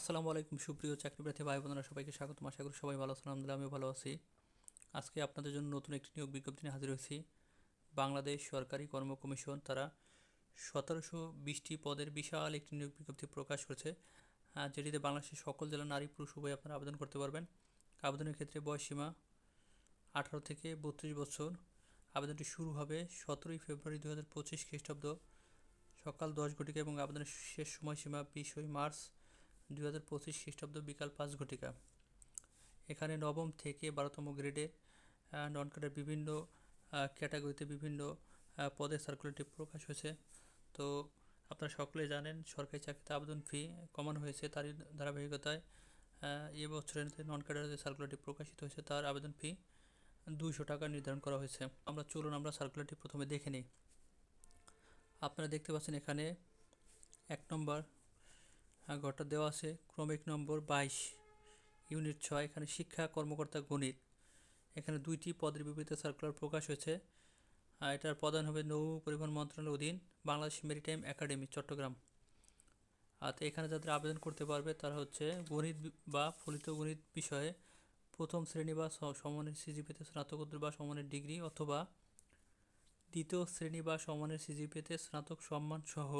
আসসালামু আলাইকুম, সুপ্রিয় চাকরি প্রার্থী ভাই বোনেরা সবাইকে স্বাগতম। আশা করি সবাই ভালো আছেন, আলহামদুলিল্লাহ আমিও ভালো আছি। আজকে আপনাদের জন্য নতুন একটি নিয়োগ বিজ্ঞপ্তি নিয়ে হাজির হয়েছি। বাংলাদেশ সরকারি কর্ম কমিশন তারা সতেরোশো বিশটি পদের বিশাল একটি নিয়োগ বিজ্ঞপ্তি প্রকাশ করেছে যেটিতে বাংলাদেশের সকল জেলা নারী পুরুষ উভয় আপনারা আবেদন করতে পারবেন। আবেদনের ক্ষেত্রে বয়সসীমা আঠারো থেকে বত্রিশ বছর। আবেদনটি শুরু হবে সতেরোই ফেব্রুয়ারি দু হাজার পঁচিশ খ্রিস্টাব্দ সকাল দশ ঘটিকা এবং আবেদনের শেষ সময়সীমা বিশই মার্চ দুই হাজার পঁচিশ খ্রিস্টাব্দ বিকাল পাঁচ ঘটিকা। এখানে নবম থেকে বারোতম গ্রেডে নন ক্যাডার বিভিন্ন ক্যাটাগরিতে বিভিন্ন পদের সার্কুলারটি প্রকাশ হয়েছে। তো আপনারা সকলে জানেন, সরকারি চাকরিতে আবেদন ফি কমানো হয়েছে তারই ধারাবাহিকতায়। এবছরের নন ক্যাডার যে সার্কুলারটি প্রকাশিত হয়েছে তার আবেদন ফি দুইশো টাকা নির্ধারণ করা হয়েছে। আমরা চলুন আমরা সার্কুলারটি প্রথমে দেখে নিই। আপনারা দেখতে পাচ্ছেন এখানে এক নম্বর আহ, ঘরটা দেওয়া আছে। ক্রমিক নম্বর বাইশ ইউনিট ছয় এখানে শিক্ষা কর্মকর্তা গণিত। এখানে দুইটি পদের বিপরীতে সার্কুলার প্রকাশ হয়েছে। আর এটার প্রধান হবে নৌ পরিবহন মন্ত্রণালয়ের অধীন বাংলাদেশ মেরিটাইম একাডেমি চট্টগ্রাম। আর এখানে যাদের আবেদন করতে পারবে তারা হচ্ছে গণিত বা ফলিত গণিত বিষয়ে প্রথম শ্রেণি বা সমানের সিজিপিতে স্নাতকোত্তর বা সমানের ডিগ্রি অথবা দ্বিতীয় শ্রেণি বা সমানের সিজিপিতে স্নাতক সম্মান সহ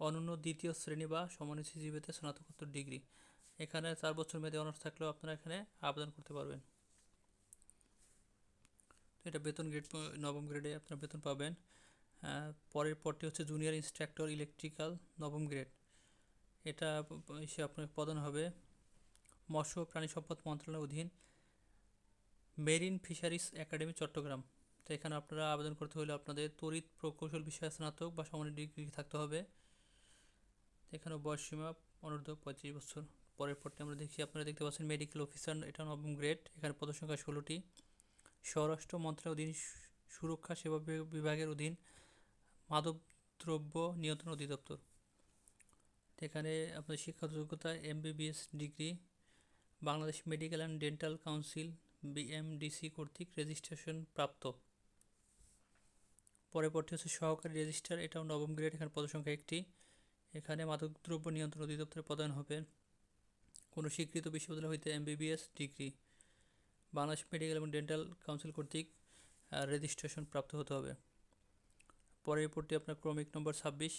অনন্য দ্বিতীয় শ্রেণি বা সমানের সিজিপিতে স্নাতকোত্তর ডিগ্রি। এখানে চার বছর মেয়াদী অনার্স থাকলেও আপনারা এখানে আবেদন করতে পারবেন। তো এটা বেতন গ্রেড, নবম গ্রেডে আপনারা বেতন পাবেন। পরের পরটি হচ্ছে জুনিয়র ইনস্ট্রাক্টর ইলেকট্রিক্যাল, নবম গ্রেড। এটা এসে আপনার প্রদান হবে মৎস্য প্রাণী সম্পদ মন্ত্রণালয়ের অধীন মেরিন ফিশারিজ একাডেমি, চট্টগ্রাম। তো এখানে আপনারা আবেদন করতে হলে আপনাদের তড়িৎ প্রকৌশল বিষয়ে স্নাতক বা সমানের ডিগ্রি থাকতে হবে। এখানে বয়সসীমা অনূর্ধ্ব পঁয়ত্রিশ বছর। পরের পরটি আমরা দেখি আপনারা দেখতে পাচ্ছেন মেডিকেল অফিসার এটা নবম গ্রেড এখানে পদসংখ্যা ষোলোটি। স্বরাষ্ট্র মন্ত্রণালয়ের অধীন সুরক্ষা সেবা বিভাগের অধীন মাদকদ্রব্য নিয়ন্ত্রণ অধিদপ্তর। এখানে আপনার শিক্ষাগত যোগ্যতা MBBS degree Bangladesh medical and dental council BMDC কর্তৃক রেজিস্ট্রেশন প্রাপ্ত। পরের পরটি হচ্ছে সহকারী রেজিস্ট্রার এটাও নবম গ্রেড এখানে পদসংখ্যা একটি। এখানে মাদকদ্রব্য নিয়ন্ত্রণ অধিদপ্তরে প্রদান হবে কোনো স্বীকৃত বিশ্ববিদ্যালয় হইতে এমবিবিএস ডিগ্রি। বাংলাদেশ মেডিকেল এবং ডেন্টাল কাউন্সিল কর্তৃক রেজিস্ট্রেশন প্রাপ্ত হতে হবে। পরের পরটি আপনার ক্রমিক নম্বর ছাব্বিশ।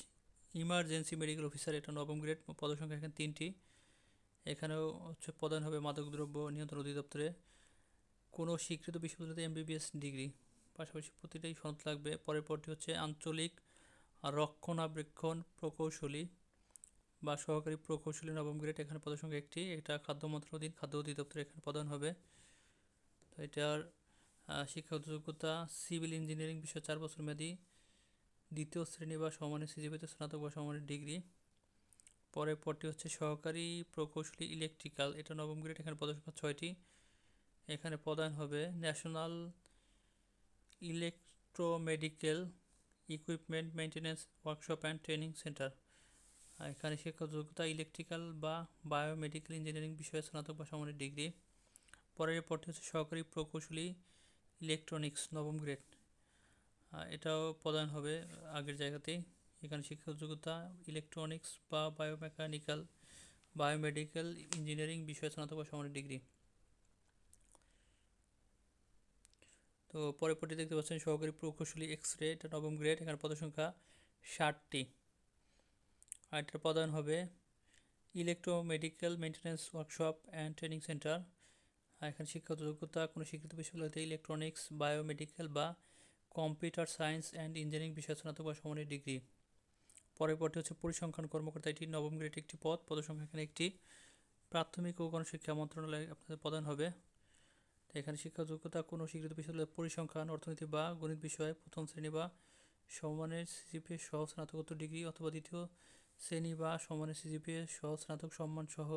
ইমার্জেন্সি মেডিকেল অফিসার এটা নবম গ্রেড, পদসংখ্যা এখানে তিনটি। এখানেও হচ্ছে প্রদান হবে মাদকদ্রব্য নিয়ন্ত্রণ অধিদপ্তরে। কোনো স্বীকৃত বিশ্ববিদ্যালয়তে এমবিবিএস ডিগ্রি। পাশাপাশি প্রতিটাই সনদ লাগবে। পরের পরটি হচ্ছে আঞ্চলিক রক্ষণাবেক্ষণ প্রকৌশলী বা সহকারী প্রকৌশলী নবম গ্রেড এখানে পদসংখ্যা একটি। এটা খাদ্য মন্ত্রণালয়ের অধীন খাদ্য অধিদপ্তর এখানে প্রদান হবে। তো এটার শিক্ষাগত যোগ্যতা সিভিল ইঞ্জিনিয়ারিং বিষয়ে চার বছর মেয়াদী, দ্বিতীয় শ্রেণি বা সমানের সিজিপিতে স্নাতক বা সমানের ডিগ্রি। পরের পরটি হচ্ছে সহকারী প্রকৌশলী ইলেকট্রিক্যাল। এটা নবম গ্রেড, এখানে পদসংখ্যা ছয়টি। এখানে প্রদান হবে national electromedical equipment maintenance workshop and training centre এখানে শিক্ষাগত যোগ্যতা ইলেকট্রিক্যাল বা বায়োমেডিক্যাল ইঞ্জিনিয়ারিং বিষয়ে স্নাতক বা সমানের ডিগ্রি পরের পরটি হচ্ছে সহকারী প্রকৌশলী ইলেকট্রনিক্স নবম গ্রেড এটাও প্রদান হবে আগের জায়গাতেই। এখানে শিক্ষাগত যোগ্যতা ইলেকট্রনিক্স বা বায়োমেকানিক্যাল বায়োমেডিক্যাল ইঞ্জিনিয়ারিং বিষয়ে স্নাতক বা সমানের ডিগ্রি তো পরের পরটি দেখতে পাচ্ছেন সহকারী প্রকৌশলী এক্স রে এটা নবম গ্রেড এখানে পদসংখ্যা ষাটটি। আর এটার প্রদান হবে electromedical maintenance workshop and training centre আর এখানে শিক্ষাগত যোগ্যতা, কোনো শিক্ষিত বিশ্ববিদ্যালয়তে ইলেকট্রনিক্স বায়োমেডিক্যাল বা কম্পিউটার সায়েন্স অ্যান্ড ইঞ্জিনিয়ারিং বিষয়ে স্নাতক বা সমানের ডিগ্রি পরের পরটি হচ্ছে পরিসংখ্যান কর্মকর্তা, এটি নবম গ্রেড একটি পদ। পদসংখ্যা এখানে একটি প্রাথমিক ও গণশিক্ষা মন্ত্রণালয় আপনাদের প্রদান হবে। এখানে শিক্ষা যোগ্যতা কোনো স্বীকৃত বিশ্ববিদ্যালয়ের পরিসংখ্যান, অর্থনীতি বা গণিত বিষয়ে প্রথম শ্রেণি বা সমমানের সিজিপিএ সহ স্নাতকোত্তর ডিগ্রি অথবা দ্বিতীয় শ্রেণি বা সমানের সিজিপিএ সহ স্নাতক সম্মান সহ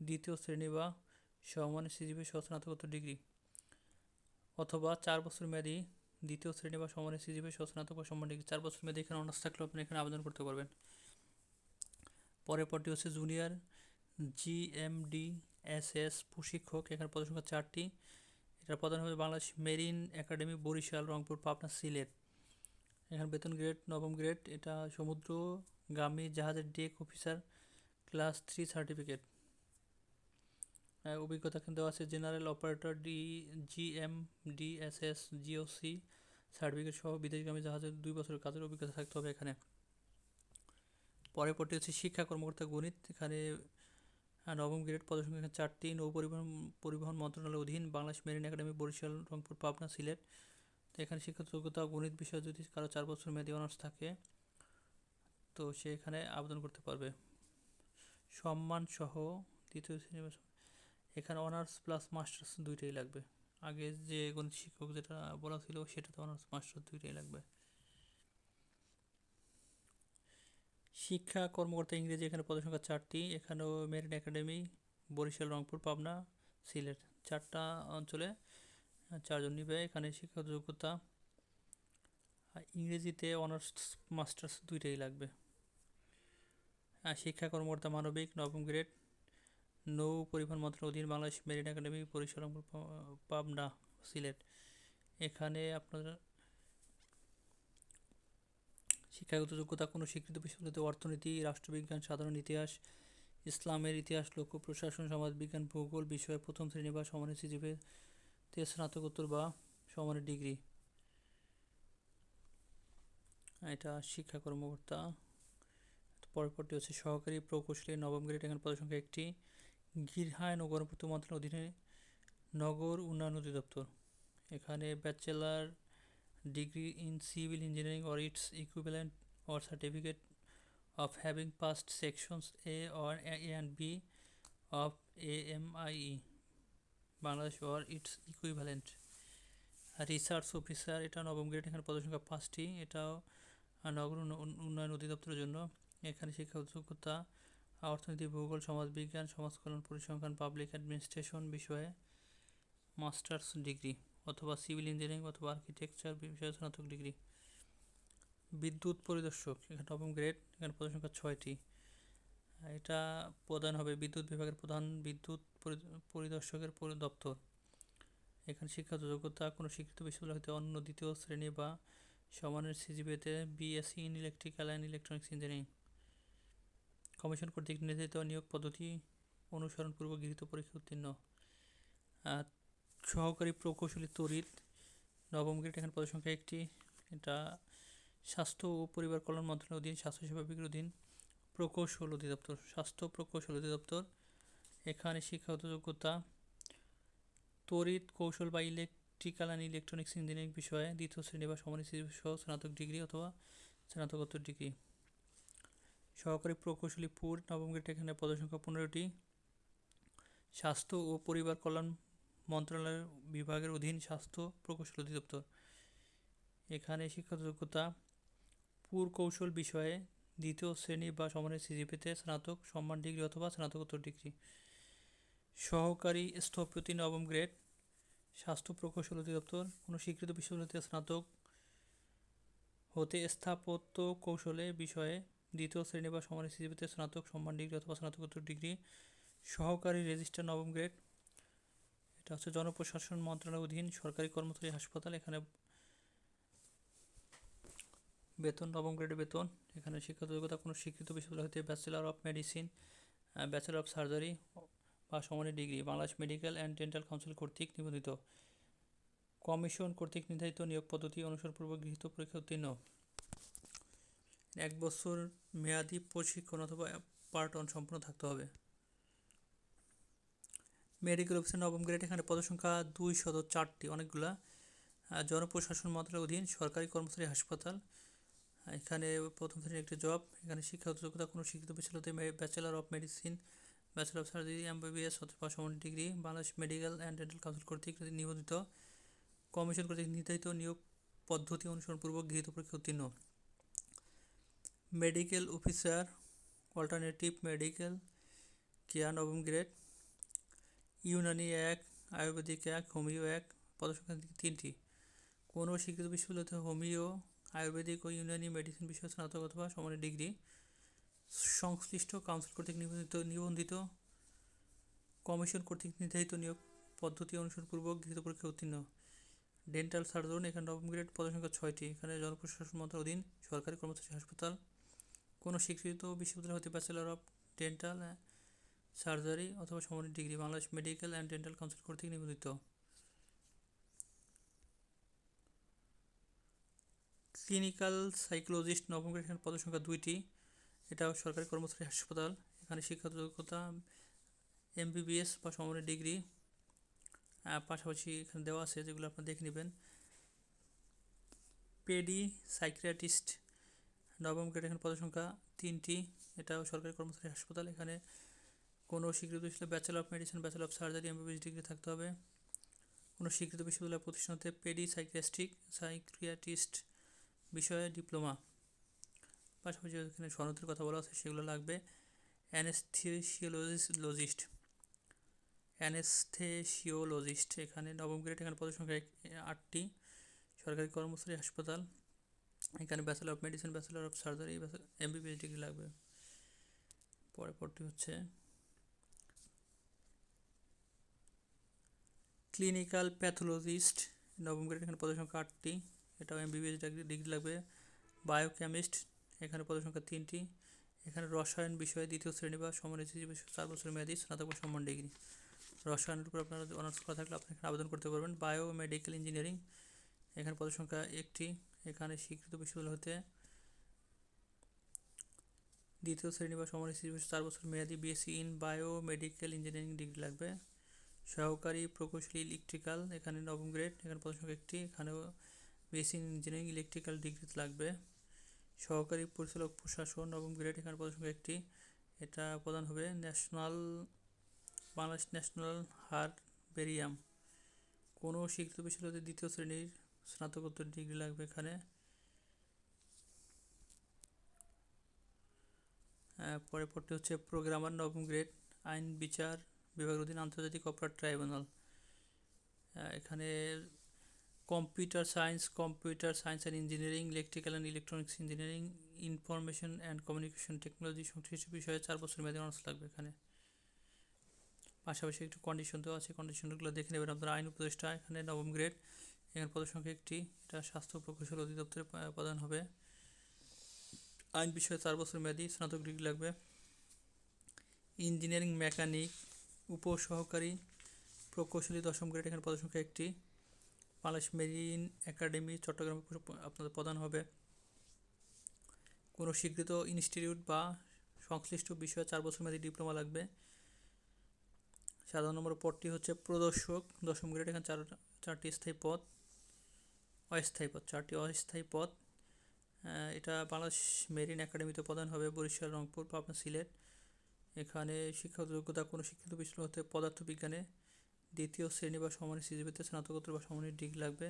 দ্বিতীয় শ্রেণি বা সমমানের সিজিপিএ সহ স্নাতকোত্তর ডিগ্রি অথবা চার বছর মেয়াদী দ্বিতীয় শ্রেণি বা সমানের সিজিপিএ সহ স্নাতক বা সম্মান ডিগ্রি। চার বছর মেয়াদী এখানে অনার্স থাকলেও আপনি এখানে আবেদন করতে পারবেন। পরের পরটি হচ্ছে জুনিয়র জিএমডি এস এস প্রশিক্ষক, এখানে পদসংখ্যা চারটি। এটার প্রধান হবে বাংলাদেশ মেরিন একাডেমি, বরিশাল, রংপুর, পাবনা, সিলেট। এখানে বেতন গ্রেড, নবম গ্রেড, এটা সমুদ্রগামী জাহাজের deck officer, class three certificate. অভিজ্ঞতা কিন্তু আছে, general operator, D, GM, DSS, GOC certificate সহ বিদেশগামী জাহাজের দুই বছরের কাজের অভিজ্ঞতা থাকতে হবে এখানে। পরের পরটি হচ্ছে শিক্ষা কর্মকর্তা গণিত, এখানে নবম গ্রেড পদসংখ্যা চারটি নৌ পরিবহন পরিবহন মন্ত্রণালয়ের অধীন বাংলাদেশ মেরিন একাডেমি, বরিশাল, রংপুর, পাবনা, সিলেট। তো এখানে শিক্ষাগত যোগ্যতা গণিত বিষয়ে যদি কারও চার বছর মেয়াদী অনার্স থাকে, তো সে এখানে আবেদন করতে পারবে। সম্মান সহ দ্বিতীয় শ্রেণি এখানে অনার্স প্লাস মাস্টার্স দুইটাই লাগবে। আগে যে গণিত শিক্ষক যেটা বলা ছিল, সেটাতে অনার্স, মাস্টার্স দুইটাই লাগবে। শিক্ষা কর্মকর্তা ইংরেজি এখানে পদসংখ্যা চারটি। এখানেও মেরিন একাডেমি, বরিশাল, রংপুর, পাবনা, সিলেট চারটা অঞ্চলে চারজন নিবে। এখানে শিক্ষাগত যোগ্যতা ইংরেজিতে অনার্স, মাস্টার্স দুইটাই লাগবে। শিক্ষা কর্মকর্তা মানবিক, নবম গ্রেড, নৌ পরিবহন মন্ত্রণালয়ের অধীন বাংলাদেশ মেরিন একাডেমি, বরিশাল, রংপুর পা- পাবনা, সিলেট। এখানে আপনার শিক্ষাগত যোগ্যতা কোনো স্বীকৃত বিশ্ববিদ্যালয়তে অর্থনীতি, রাষ্ট্রবিজ্ঞান, সাধারণ ইতিহাস, ইসলামের ইতিহাস লোক প্রশাসন, সমাজবিজ্ঞান, ভূগোল, বিষয়ে, প্রথম শ্রেণি বা সমানের সিজিপে স্নাতকোত্তর বা সমানের ডিগ্রি। এটা শিক্ষা কর্মকর্তা। পরপরটি হচ্ছে সহকারী প্রকৌশলী, নবম গ্রেড এখানে পদসংখ্যা একটি। গৃহায়ন ও গণপূর্ত মন্ত্রণালয়ের অধীনে নগর উন্নয়ন অধিদপ্তর। এখানে bachelor degree in civil engineering or its equivalent or certificate of having passed sections A or A and B of AMIE Bangladesh or its equivalent research officer, এটা নবম গ্রেড, এখানে পদসংখ্যা পাঁচটি। এটাও নগর উন্ন- উন্নয়ন অধিদপ্তরের জন্য। এখানে শিক্ষা যোগ্যতা অর্থনীতি, ভূগোল, সমাজবিজ্ঞান, সমাজকল্যাণ, পরিসংখ্যান, পাবলিক অ্যাডমিনিস্ট্রেশন বিষয়ে মাস্টার্স ডিগ্রি। অথবা সিভিল ইঞ্জিনিয়ারিং অথবা আর্কিটেকচার বিষয়ে স্নাতক ডিগ্রি। বিদ্যুৎ পরিদর্শক, এখানে নবম গ্রেড, এখানে পদের সংখ্যা ছয়টি। এটা প্রধান হবে বিদ্যুৎ বিভাগের প্রধান বিদ্যুৎ পরিদর্শকের দপ্তর। এখানে শিক্ষাগত যোগ্যতা, কোনো শিক্ষিত বিশ্ববিদ্যালয় হতে অন্য দ্বিতীয় শ্রেণি বা সমানের সিজিপিতে BSc in electrical and electronics engineering. Commission কর্তৃক নির্ধারিত নিয়োগ পদ্ধতি অনুসরণপূর্বক গৃহীত পরীক্ষা উত্তীর্ণ। সহকারী প্রকৌশলী তড়িৎ, নবম গ্রেড, এখানে পদসংখ্যা একটি। এটা স্বাস্থ্য ও পরিবার কল্যাণ মন্ত্রণালয়ের অধীন স্বাস্থ্যসেবা বিভাগের অধীন, প্রকৌশল অধিদপ্তর, স্বাস্থ্য প্রকৌশল অধিদপ্তর। এখানে শিক্ষাগত যোগ্যতা, তড়িৎ কৌশল বা ইলেকট্রিক্যাল অ্যান্ড ইলেকট্রনিক্স ইঞ্জিনিয়ারিং বিষয়ে দ্বিতীয় শ্রেণি বা সমানের সহ স্নাতক ডিগ্রি অথবা স্নাতকোত্তর ডিগ্রি। সহকারী প্রকৌশলী পুর, নবম গ্রেড, এখানে পদসংখ্যা পনেরোটি। স্বাস্থ্য ও পরিবার কল্যাণ মন্ত্রণালয়ের বিভাগের অধীন স্বাস্থ্য প্রকৌশল অধিদপ্তর। এখানে শিক্ষাগত যোগ্যতা পুর কৌশল বিষয়ে দ্বিতীয় শ্রেণি বা সমানের সিজিপিতে স্নাতক, সম্মান ডিগ্রি অথবা স্নাতকোত্তর ডিগ্রি। সহকারী স্থপতি নবম গ্রেড, স্বাস্থ্য প্রকৌশল অধিদপ্তর, কোনো স্বীকৃত বিশ্ববিদ্যালয়তে স্নাতক হতে স্থাপত্য কৌশলে বিষয়ে দ্বিতীয় শ্রেণি বা সমানের সিজিপিতে স্নাতক, সম্মান ডিগ্রি অথবা স্নাতকোত্তর ডিগ্রি। সহকারী রেজিস্ট্রার নবম গ্রেড এটা হচ্ছে জনপ্রশাসন মন্ত্রণালয়ের অধীন সরকারি কর্মচারী হাসপাতাল। এখানে বেতন, নবম গ্রেডের বেতন। এখানে শিক্ষাগত যোগ্যতা কোনো শিক্ষিত বিশ্ববিদ্যালয় হতে bachelor of medicine bachelor of surgery বা সমানের degree. Bangladesh medical and dental council কর্তৃক নিবন্ধিত। কমিশন কর্তৃক নির্ধারিত নিয়োগ পদ্ধতি অনুসরণপূর্বক গৃহীত পরীক্ষা উত্তীর্ণ। এক বছর মেয়াদি প্রশিক্ষণ অথবা পার্ট অন সম্পূর্ণ থাকতে হবে। মেডিকেল অফিসার নবম গ্রেড, এখানে পদসংখ্যা দুই শত চারটি, অনেকগুলা। জনপ্রশাসন মন্ত্রণালয়ের অধীন সরকারি কর্মচারী হাসপাতাল। এখানে প্রথম শ্রেণির একটি জব, এখানে শিক্ষাগত যোগ্যতা কোনো শিক্ষিত বিশ্ববিদ্যালয়তে bachelor of medicine, bachelor of surgery, MBBS, অথবা সমান degree, Bangladesh medical and dental council কর্তৃক নিবন্ধিত। কমিশন কর্তৃক নির্ধারিত নিয়োগ পদ্ধতি অনুসরণপূর্বক গৃহীত পরীক্ষা উত্তীর্ণ। Medical officer, alternative medical care নবম গ্রেড। ইউনানি এক, আয়ুর্বেদিক এক, হোমিও এক পদসংখ্যা তিনটি। কোনো স্বীকৃত বিশ্ববিদ্যালয়তে হোমিও, আয়ুর্বেদিক ও ইউনানি মেডিসিন বিষয়ে স্নাতক অথবা সমানের ডিগ্রি, সংশ্লিষ্ট কাউন্সিল কর্তৃক নিবন্ধিত নিবন্ধিত কমিশন কর্তৃক নির্ধারিত নিয়োগ পদ্ধতি অনুসরণপূর্বক গৃহীত পরীক্ষা উত্তীর্ণ। ডেন্টাল সার্জন, এখানে নবম গ্রেড পদসংখ্যা ছয়টি। এখানে জনপ্রশাসন মন্ত্রণালয়ের অধীন সরকারি কর্মচারী হাসপাতাল। কোনো স্বীকৃত বিশ্ববিদ্যালয় হতে ব্যাচেলার অফ ডেন্টাল সার্জারি অথবা সমানিক degree, Bangladesh medical and dental council কর্তৃক নিবেদিত। ক্লিনিক্যাল সাইকোলজিস্ট নবম গ্রেড এখানে পদসংখ্যা দুইটি। এটাও সরকারি কর্মচারী হাসপাতাল। এখানে শিক্ষাগত যোগ্যতা এমবিবিএস বা সমানের ডিগ্রি। পাশাপাশি এখানে দেওয়া আছে যেগুলো আপনারা দেখে নেবেন। পেডি সাইক্রিয়াটিস্ট নবম গ্রেড এখানে পদসংখ্যা তিনটি। এটাও সরকারি কর্মচারী হাসপাতাল। এখানে কোনো স্বীকৃত ছিল bachelor of medicine bachelor of surgery MBBS degree থাকতে হবে। কোনো স্বীকৃত বিশ্ববিদ্যালয় প্রতিষ্ঠানতে পেডি সাইকিয়াস্ট্রিক সাইকিয়াট্রিস্ট বিষয়ে ডিপ্লোমা পাশাপাশি এখানে সনদের কথা বলা আছে, সেগুলো লাগবে। অ্যানেস্থেসিওলজিস্ট অ্যানেস্থেসিওলজিস্ট এখানে নবম গ্রেড এখানে পদসংখ্যা আটটি। সরকারি কর্মচারী হাসপাতাল। এখানে bachelor of medicine bachelor of surgery MBBS degree লাগবে। পরে পরটি হচ্ছে ক্লিনিক্যাল প্যাথোলজিস্ট নবম গ্রেড এখানে পদসংখ্যা আটটি, এটাও এমবিবিএস ডিগ্রি লাগবে। বায়োকেমিস্ট এখানে পদসংখ্যা তিনটি। এখানে রসায়ন বিষয়ে দ্বিতীয় শ্রেণি বা সমানের চার বছর মেয়াদী স্নাতক বা সম্মান ডিগ্রি রসায়নের উপর আপনারা অনার্স করা থাকলে আপনি এখানে আবেদন করতে পারবেন। বায়ো মেডিকেল ইঞ্জিনিয়ারিং এখানে পদসংখ্যা একটি। এখানে স্বীকৃত বিশ্ববিদ্যালয় হতে দ্বিতীয় শ্রেণি বা সমানের চার বছর মেয়াদী BSc in bio medical engineering degree লাগবে। সহকারী প্রকৌশলী ইলেকট্রিক্যাল এখানে নবম গ্রেড এখানে পদসংখ্যা একটি এখানেও বিএসসি ইঞ্জিনিয়ারিং ইলেকট্রিক্যাল ডিগ্রি লাগবে। সহকারী পরিচালক প্রশাসন নবম গ্রেড এখানে পদসংখ্যা একটি। এটা প্রদান হবে ন্যাশনাল বাংলাদেশ ন্যাশনাল হারবেরিয়াম কোনো স্বীকৃত বিশ্ববিদ্যালয়ের দ্বিতীয় শ্রেণির স্নাতকোত্তর ডিগ্রি লাগবে এখানে। আহ, পরে পরটি হচ্ছে প্রোগ্রামার নবম গ্রেড আইন বিচার বিভাগের অধীন আন্তর্জাতিক অপরাধ ট্রাইব্যুনাল। এখানে computer science computer science and engineering, electrical and electronics engineering, information and communication technology সংশ্লিষ্ট বিষয়ে চার বছর মেয়াদী অনার্স লাগবে এখানে। পাশাপাশি একটু কন্ডিশন দেওয়া আছে কন্ডিশনগুলো দেখে নেবেন আপনারা। আইন উপদেষ্টা এখানে নবম গ্রেড এখানে পদসংখ্যা একটি। এটা স্বাস্থ্য প্রকৌশল অধিদপ্তরে প্রদান হবে। আইন বিষয়ে চার বছর মেয়াদী স্নাতক ডিগ্রি লাগবে। ইঞ্জিনিয়ারিং মেকানিক উপসহকারী প্রকৌশলী দশম গ্রেড, এখানে পদসংখ্যা একটি। বাংলাদেশ মেরিন একাডেমি, চট্টগ্রামে আপনাদের প্রদান হবে। কোনো স্বীকৃত ইনস্টিটিউট বা সংশ্লিষ্ট বিষয়ে চার বছর মেয়াদী ডিপ্লোমা লাগবে। সাধারণ নম্বর পদটি হচ্ছে প্রদর্শক, দশম গ্রেড, এখানে চার, চারটি স্থায়ী পদ। অস্থায়ী পদ, চারটি অস্থায়ী পদ। এটা বাংলাদেশ মেরিন একাডেমিতে প্রদান হবে বরিশাল, রংপুর, পাবনা, সিলেট। এখানে শিক্ষাগত যোগ্যতা কোনো শিক্ষিত বিশ্ববিদ্যালয় হতে পদার্থবিজ্ঞানে দ্বিতীয় শ্রেণি বা সমানের সিজিপিতে স্নাতকোত্তর বা সমানের ডিগ্রি লাগবে।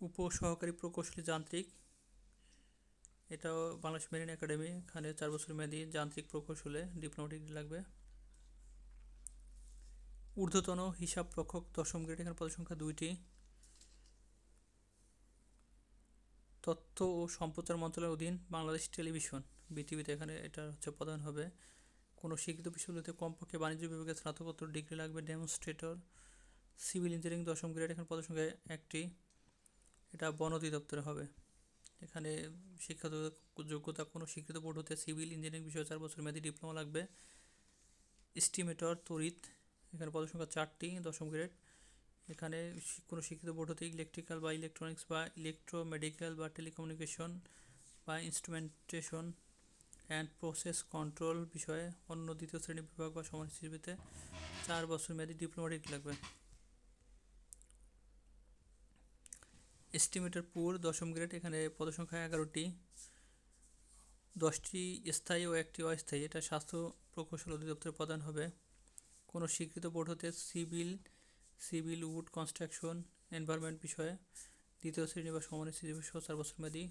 উপসহকারী প্রকৌশলী যান্ত্রিক, এটাও বাংলাদেশ মেরিন একাডেমি, এখানে চার বছর মেয়াদী যান্ত্রিক প্রকৌশলে ডিপ্লোমা ডিগ্রি লাগবে। ঊর্ধ্বতন হিসাব রক্ষক দশম গ্রেড, এখানে পদসংখ্যা দুইটি। তথ্য ও সম্প্রচার মন্ত্রণালয়ের অধীন বাংলাদেশ টেলিভিশন। বিটিভিতে এখানে এটা হচ্ছে প্রধান হবে। কোনো শিক্ষিত বিশ্ববিদ্যালয়তে কমপক্ষে বাণিজ্য বিভাগে স্নাতকোত্তর ডিগ্রি লাগবে। ডেমনস্ট্রেটর সিভিল ইঞ্জিনিয়ারিং দশম গ্রেড এখানে পদসংখ্যা একটি। এটা বন অধিদপ্তরে হবে। এখানে শিক্ষাগত যোগ্যতা, কোনো শিক্ষিত বোর্ড হতে সিভিল ইঞ্জিনিয়ারিং বিষয়ে চার বছর মেয়াদী ডিপ্লোমা লাগবে। এস্টিমেটর তড়িৎ, এখানে পদসংখ্যা চারটি, দশম গ্রেড এখানে কোনো শিক্ষিত বোর্ড হতে ইলেকট্রিক্যাল বা ইলেকট্রনিক্স বা ইলেকট্রো মেডিকেল বা টেলিকমিউনিকেশন বা ইনস্ট্রুমেন্টেশন অ্যান্ড প্রসেস কন্ট্রোল বিষয়ে অন্য দ্বিতীয় শ্রেণি বিভাগ বা সমান হিসেবেতে চার বছর মেয়াদী ডিপ্লোমা ডিগ্রি লাগবে? এস্টিমেটর পুর দশম গ্রেড এখানে পদসংখ্যা এগারোটি। দশটি স্থায়ী ও একটি অস্থায়ী, এটা স্বাস্থ্য প্রকৌশল অধিদপ্তরে প্রদান হবে। কোনো স্বীকৃত বোর্ড হতে civil civil wood construction environment বিষয়ে দ্বিতীয় শ্রেণি বা সমানের সহ চার বছর মেয়াদী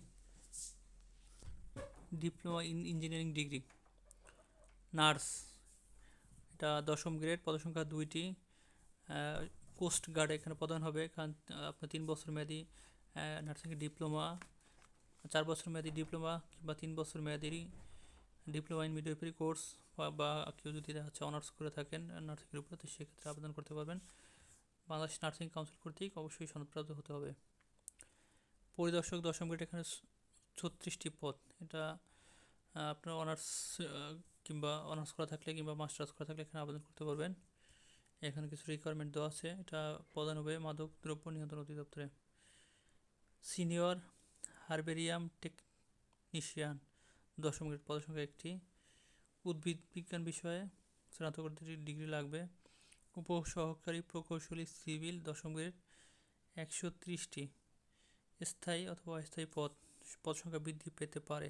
diploma in engineering degree, nurse. এটা দশম গ্রেড পদসংখ্যা দুইটি। কোস্ট গার্ড এখানে প্রদান হবে, কারণ আপনার তিন বছর মেয়াদী নার্সিং ডিপ্লোমা, চার বছর মেয়াদী ডিপ্লোমা কিংবা তিন বছর মেয়াদী ডিপ্লোমা ইন মিডওয়াইফারি কোর্স, বা কেউ যদি যাচ্ছে অনার্স করে থাকেন নার্সিংয়ের উপরে, তো সেক্ষেত্রে আবেদন করতে পারবেন। বাংলাদেশ নার্সিং কাউন্সিল কর্তৃক অবশ্যই সনদপ্রাপ্ত হতে হবে। পরিদর্শক দশম গ্রেড এখানে ছত্রিশটি পদ। এটা আপনার অনার্স কিংবা অনার্স করা থাকলে কিংবা মাস্টার্স করা থাকলে এখানে আবেদন করতে পারবেন। এখানে কিছু রিকোয়ারমেন্ট দেওয়া আছে। এটা প্রদান হবে মাদক দ্রব্য নিয়ন্ত্রণ অধিদপ্তরে। সিনিয়র হারবেরিয়াম টেকনিশিয়ান দশম গ্রেড পদসংখ্যা একটি। উদ্ভিদ বিজ্ঞান বিষয়ে স্নাতকোত্তর ডিগ্রি লাগবে। উপসহকারী প্রকৌশলী সিভিল দশম গ্রেড একশো ত্রিশটি। স্থায়ী অথবা অস্থায়ী পদ। পদ সংখ্যা বৃদ্ধি পেতে পারে।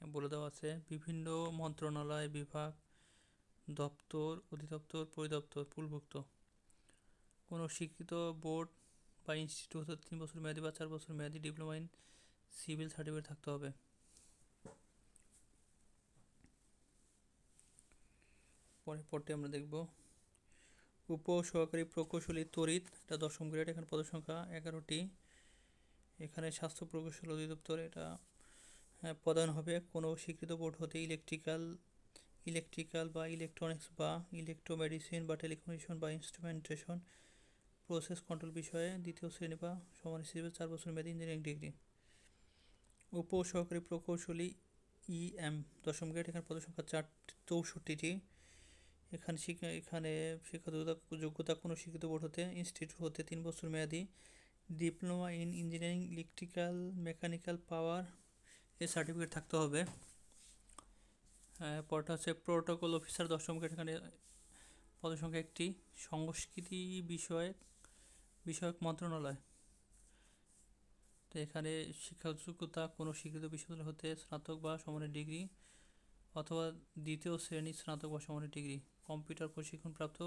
বলে দেওয়া আছে, বিভিন্ন মন্ত্রণালয় বিভাগ, দপ্তর, অধিদপ্তর, পরিদপ্তর পুলভুক্ত কোনো স্বীকৃত বোর্ড বা ইনস্টিটিউট হতে তিন বছর মেয়াদি বা চার বছর মেয়াদি ডিপ্লোমা ইন সিভিল সার্টিফিকেট থাকতে হবে। পরে পরটি আমরা দেখব উপ সহকারী প্রকৌশলী তড়িৎ এটা দশম গ্রেড এখানে পদসংখ্যা এগারোটি। এখানে স্বাস্থ্য প্রকৌশল অধিদপ্তর এটা হ্যাঁ, প্রদান হবে। কোনো স্বীকৃত বোর্ড হতে ইলেকট্রিক্যাল ইলেকট্রিক্যাল বা ইলেকট্রনিক্স বা ইলেকট্রোমেডিসিন বা টেলিকমিউনিকেশন বা ইনস্ট্রুমেন্টেশন প্রসেস কন্ট্রোল বিষয়ে দ্বিতীয় শ্রেণি বা সমান হিসেবে চার বছর মেয়াদী ইঞ্জিনিয়ারিং ডিগ্রি উপ সহকারী প্রকৌশলী ইএম দশম গ্রেড এখানে পদসংখ্যা চার চৌষট্টিটি। এখানে শিক্ষা এখানে শিক্ষা যোগ্যতা কোনো শিক্ষিত বোর্ড হতে ইনস্টিটিউট হতে তিন বছর মেয়াদি। Diploma in engineering, electrical, mechanical power এর সার্টিফিকেট থাকতে হবে। পরটা হচ্ছে প্রোটোকল অফিসার দশম গ্রেড, এখানে পদসংখ্যা একটি। সংস্কৃতি বিষয়ক বিষয়ক মন্ত্রণালয়। তো এখানে শিক্ষা যোগ্যতা কোনো স্বীকৃত বিশ্ববিদ্যালয় হতে স্নাতক বা সমানের ডিগ্রি অথবা দ্বিতীয় শ্রেণি স্নাতক বা সমানের ডিগ্রি। কম্পিউটার প্রশিক্ষণপ্রাপ্ত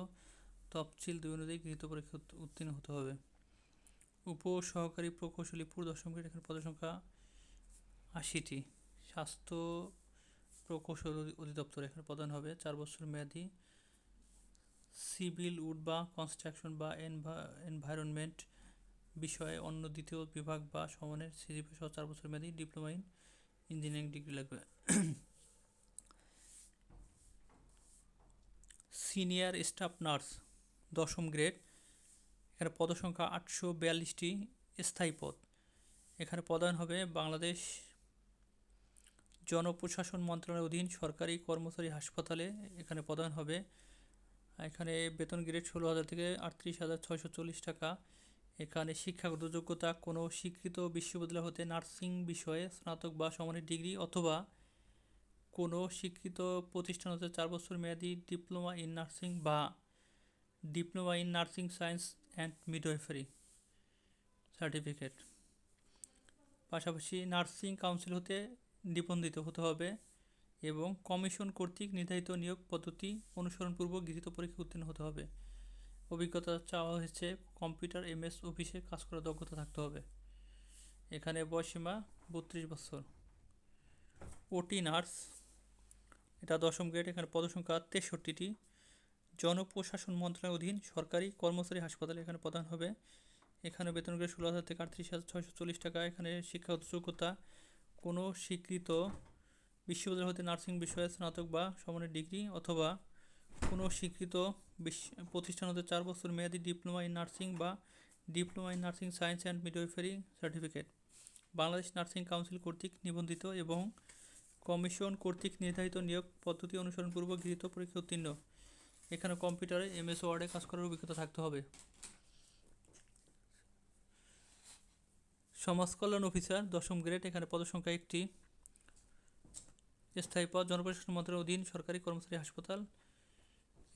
তফসিল দুই অনুযায়ী গৃহীত পরীক্ষা উত্তীর্ণ হতে হবে। উপ সহকারী প্রকৌশলী পুর দশম গ্রেড এখানে পদসংখ্যা আশিটি। স্বাস্থ্য প্রকৌশল অধিদপ্তর এখানে প্রদান হবে। চার বছর মেয়াদি সিভিল উড বা কনস্ট্রাকশন বা এনভায়রনমেন্ট বিষয়ে অন্য দ্বিতীয় বিভাগ বা সমানের সিজিপি সহ চার বছর মেয়াদি ডিপ্লোমা ইন ইঞ্জিনিয়ারিং ডিগ্রি লাগবে। সিনিয়র স্টাফ নার্স, দশম গ্রেড। এখানে পদসংখ্যা আটশো বিয়াল্লিশটি স্থায়ী পদ। এখানে প্রদান হবে বাংলাদেশ জনপ্রশাসন মন্ত্রণালয়ের অধীন সরকারি কর্মচারী হাসপাতালে। এখানে প্রদান হবে, এখানে বেতন গ্রেড ষোলো হাজার থেকে আটত্রিশ হাজার ছয়শো চল্লিশ টাকা। এখানে শিক্ষাগত যোগ্যতা, কোনো স্বীকৃত বিশ্ববিদ্যালয় হতে নার্সিং বিষয়ে স্নাতক বা সমানের ডিগ্রি অথবা কোনো স্বীকৃত প্রতিষ্ঠান হতে চার বছর মেয়াদি ডিপ্লোমা ইন নার্সিং বা diploma in nursing science and midwifery certificate পাশাপাশি নার্সিং কাউন্সিল হতে নিবন্ধিত হতে হবে এবং কমিশন কর্তৃক নির্ধারিত নিয়োগ পদ্ধতি অনুসরণপূর্বক গৃহীত পরীক্ষা উত্তীর্ণ হতে হবে। অভিজ্ঞতা চাওয়া হয়েছে, কম্পিউটার, এমএস অফিসে কাজ করার দক্ষতা থাকতে হবে। এখানে বয়সীমা বত্রিশ বছর। ওটি নার্স, এটা দশম গ্রেড, এখানে পদসংখ্যা তেষট্টিটি। জনপ্রশাসন মন্ত্রণালয়ের অধীন সরকারি কর্মচারী হাসপাতালে এখানে প্রদান হবে। এখানে বেতন গ্রেড ষোলো হাজার থেকে আটত্রিশ হাজার ছয়শো চল্লিশ টাকা। এখানে শিক্ষাগত যোগ্যতা, কোনো স্বীকৃত বিশ্ববিদ্যালয় হতে নার্সিং বিষয়ে স্নাতক বা সমানের ডিগ্রি অথবা কোনো স্বীকৃত বিশ্ব প্রতিষ্ঠান হতে চার বছর মেয়াদি ডিপ্লোমা ইন নার্সিং বা diploma in nursing science and midwifery certificate. Bangladesh nursing council কর্তৃক নিবন্ধিত এবং কমিশন কর্তৃক নির্ধারিত নিয়োগ পদ্ধতি অনুসরণপূর্বক গৃহীত পরীক্ষা উত্তীর্ণ। এখানে কম্পিউটারে এমএস ওয়ার্ডে কাজ করার অভিজ্ঞতা থাকতে হবে। সমাজ কল্যাণ অফিসার, দশম গ্রেড এখানে পদসংখ্যা একটি। স্থায়ী পদ, জনপ্রশাসন মন্ত্রণালয়ের অধীন, সরকারি কর্মচারী হাসপাতাল।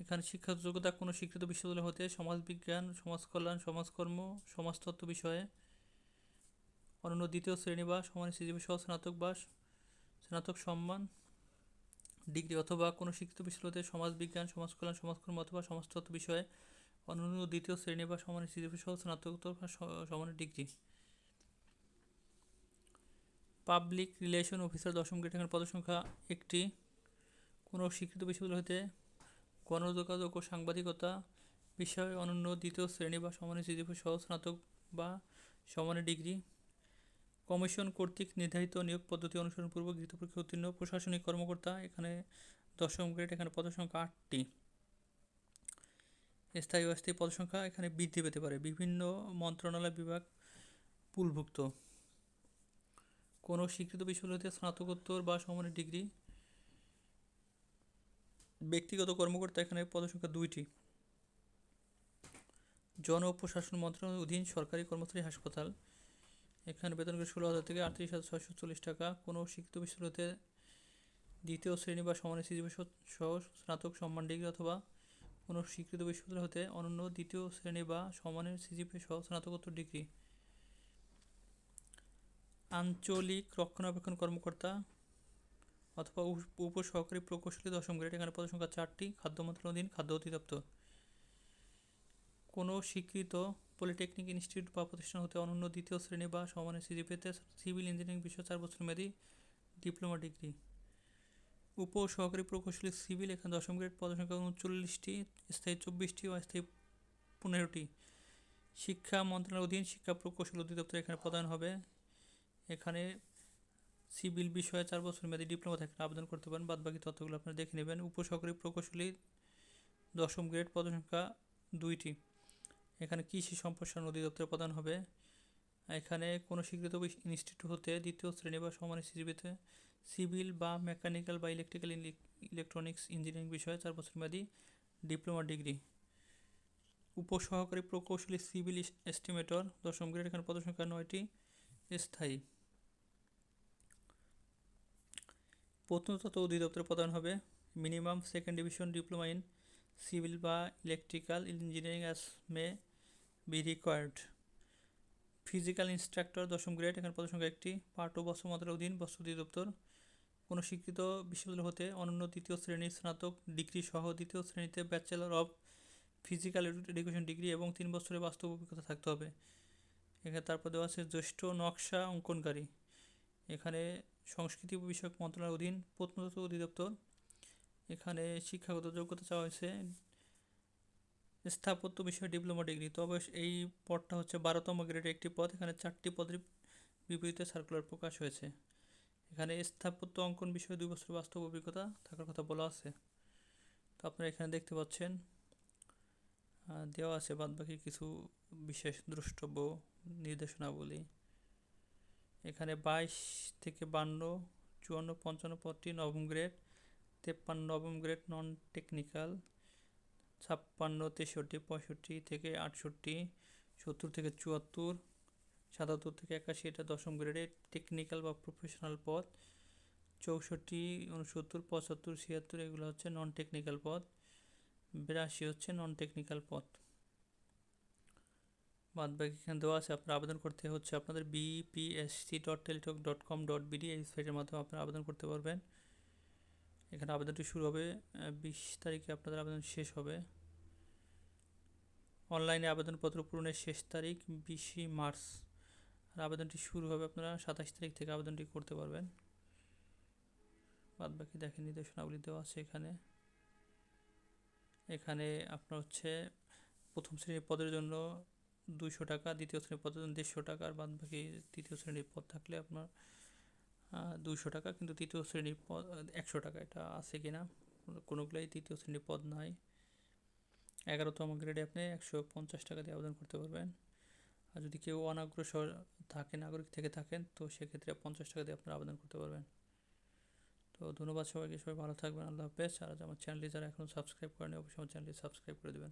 এখানে শিক্ষা যোগ্যতা কোনো স্বীকৃত বিশ্ববিদ্যালয় হতে সমাজবিজ্ঞান সমাজকল্যাণ সমাজকর্ম সমাজতত্ত্ব বিষয়ে। অনন্য দ্বিতীয় শ্রেণি বা সমান সিজিপি সহ স্নাতক বা স্নাতক সম্মান। ডিগ্রি অথবা কোনো শিক্ষিত বিশ্ববিদ্যালয়তে সমাজবিজ্ঞান, সমাজকল্যাণ, সমাজকর্ম অথবা সমাজতত্ত্ব বিষয়ে অনন্য দ্বিতীয় শ্রেণি বা সমান সিজিপি সহ স্নাতকোত্তর বা সমানের ডিগ্রি। পাবলিক রিলেশন অফিসার দশম গ্রেড এখানে পদসংখ্যা একটি। কোনো স্বীকৃত বিশ্ববিদ্যালয় হতে গণযোগাযোগ ও সাংবাদিকতা বিষয়ে অনন্য দ্বিতীয় শ্রেণি বা সমানের সিজিপি সহ স্নাতক বা সমানের ডিগ্রি। কমিশন কর্তৃক নির্ধারিত নিয়োগ পদ্ধতি অনুসরণপূর্বক গৃহীত পরীক্ষা উত্তীর্ণ প্রশাসনিক কর্মকর্তা, এখানে দশম গ্রেড, এখানে পদসংখ্যা আটটি। স্থায়ী অস্থায়ী পদসংখ্যা এখানে বৃদ্ধি পেতে পারে। বিভিন্ন মন্ত্রণালয় বিভাগ পুলভুক্ত। কোনো স্বীকৃত বিশ্ববিদ্যালয়তে স্নাতকোত্তর বা সমানের ডিগ্রি। ব্যক্তিগত কর্মকর্তা এখানে পদসংখ্যা দুইটি। জন ও প্রশাসন মন্ত্রণালয়ের অধীন সরকারি কর্মচারী হাসপাতাল। এখানে বেতন ষোলো হাজার থেকে আটত্রিশ হাজার ছয়শো চল্লিশ টাকা। কোনো শিক্ষিত বিশ্ববিদ্যালয়তে দ্বিতীয় শ্রেণি বা সমানের সিজিপি সহ স্নাতক সম্মান ডিগ্রি অথবা কোনো স্বীকৃত বিশ্ববিদ্যালয় হতে অনন্য দ্বিতীয় শ্রেণি বা সমানের সিজিপি সহ স্নাতকোত্তর ডিগ্রি। আঞ্চলিক রক্ষণাবেক্ষণ কর্মকর্তা অথবা উপ- উপসহকারী প্রকৌশলী দশম গ্রেড, এখানে পদসংখ্যা চারটি, খাদ্য মন্ত্রণাধীন খাদ্য অধিদপ্তর। কোনো স্বীকৃত পলিটেকনিক ইনস্টিটিউট বা প্রতিষ্ঠান হতে অনন্য দ্বিতীয় শ্রেণি বা সমানের সিজিপিতে সিভিল ইঞ্জিনিয়ারিং বিষয়ে চার বছর মেয়াদী ডিপ্লোমা ডিগ্রি। উপ সহকারী প্রকৌশলী সিভিল, এখানে দশম গ্রেড, পদসংখ্যা উনচল্লিশটি, স্থায়ী চব্বিশটি ও স্থায়ী পনেরোটি। শিক্ষা মন্ত্রণালয়ের অধীন শিক্ষা প্রকৌশল অধিদপ্তর এখানে প্রদান হবে। এখানে সিভিল বিষয়ে চার বছর মেয়াদী ডিপ্লোমা থাকলে আবেদন করতে পারেন। বাদ বাকি তথ্যগুলো আপনারা দেখে নেবেন। উপসহকারী প্রকৌশলী দশম গ্রেড, পদসংখ্যা দুইটি। এখানে কৃষি সম্প্রসারণ অধিদপ্তর প্রদান হবে। এখানে কোনো স্বীকৃত ইনস্টিটিউট হতে দ্বিতীয় শ্রেণি বা সমানের সিজিবিতে সিভিল বা মেকানিক্যাল বা ইলেকট্রিক্যাল ইলেকট্রনিক্স ইঞ্জিনিয়ারিং বিষয়ে চার বছর মেয়াদী ডিপ্লোমা ডিগ্রি। উপসহকারী প্রকৌশলী সিভিল এস্টিমেটর দশম গ্রেড, এখানে পদসংখ্যা নয়টি, স্থায়ী। প্রত্নতত্ত্ব অধিদপ্তর প্রদান হবে। Minimum second division diploma in civil বা electrical engineering as may be required physical instructor দশম গ্রেড এখানে পদসংখ্যা একটি। পাঠ ও বস্ত্র মন্ত্রণালয়ের অধীন, বস্ত্র অধিদপ্তর। কোনো শিক্ষিত বিশ্ববিদ্যালয় হতে অনন্য দ্বিতীয় শ্রেণির স্নাতক ডিগ্রি সহ দ্বিতীয় শ্রেণীতে bachelor of physical education degree এবং তিন বছরের বাস্তব অভিজ্ঞতা থাকতে হবে। এখানে তারপর দেওয়া আছে, জ্যেষ্ঠ নকশা অঙ্কনকারী। এখানে সংস্কৃতি বিষয়ক মন্ত্রণালয়ের অধীন প্রত্নতত্ত্ব অধিদপ্তর। এখানে শিক্ষাগত যোগ্যতা চাওয়া হয়েছে স্থাপত্য বিষয়ে ডিপ্লোমা ডিগ্রি। তবে এই পদটা হচ্ছে বারোতম গ্রেডের একটি পদ। এখানে চারটি পদের বিপরীতে সার্কুলার প্রকাশ হয়েছে। এখানে স্থাপত্য অঙ্কন বিষয়ে দুই বছর বাস্তব অভিজ্ঞতা থাকার কথা বলা আছে। তো আপনারা এখানে দেখতে পাচ্ছেন দেওয়া আছে বাদবাকি কিছু বিশেষ দ্রষ্টব্য নির্দেশনাবলী। এখানে বাইশ থেকে বান্ন, চুয়ান্ন, পঞ্চান্ন পদটি নবম গ্রেড, তেপ্পান্ন নবম গ্রেড নন টেকনিক্যাল ছাপ্পান্ন, তেষট্টি, পঁয়ষট্টি থেকে আটষট্টি, সত্তর থেকে চুয়াত্তর, সাতাত্তর থেকে একাশি, এটা দশম গ্রেডের টেকনিক্যাল বা প্রফেশনাল পদ। চৌষট্টি, উনসত্তর, পঁচাত্তর, ছিয়াত্তর, এগুলো হচ্ছে নন টেকনিক্যাল পদ। বিরাশি হচ্ছে নন টেকনিক্যাল পদ। বাদ বাকি এখানে দেওয়া আছে, আপনার আবেদন করতে হচ্ছে আপনাদের BPSC dot Teletalk dot com dot BD এই সাইটের মাধ্যমে আপনারা আবেদন করতে পারবেন। এখানে আবেদনটি শুরু হবে বিশ তারিখে আপনাদের আবেদন শেষ হবে। অনলাইনে আবেদনপত্র পূরণের শেষ তারিখ বিশে মার্চ। আর আবেদনটি শুরু হবে আপনারা সাতাশ তারিখ থেকে আবেদনটি করতে পারবেন। বাদ বাকি দেখেন নির্দেশনাবলী দেওয়া আছে এখানে। এখানে আপনার হচ্ছে প্রথম শ্রেণির পদের জন্য দুইশো টাকা, দ্বিতীয় শ্রেণির পদের জন্য দেড়শো টাকা, আর বাদ বাকি তৃতীয় শ্রেণির পদ থাকলে আপনার দুইশো টাকা, কিন্তু তৃতীয় শ্রেণির পদ একশো টাকা এটা আছে কি না কোনোগুলাই তৃতীয় শ্রেণির পদ নাই। এগারোতম গ্রেডে আপনি একশো পঞ্চাশ টাকা দিয়ে আবেদন করতে পারবেন। আর যদি কেউ অনাগ্রসর থাকে, নাগরিক থেকে থাকেন, তো সেক্ষেত্রে পঞ্চাশ টাকা দিয়ে আপনারা আবেদন করতে পারবেন। তো ধন্যবাদ সবাইকে, সবাই ভালো থাকবেন, আল্লাহ হাফেজ। আর আমার চ্যানেলটি যারা এখনও সাবস্ক্রাইব করেনি অবশ্যই আমার চ্যানেলটি সাবস্ক্রাইব করে দেবেন।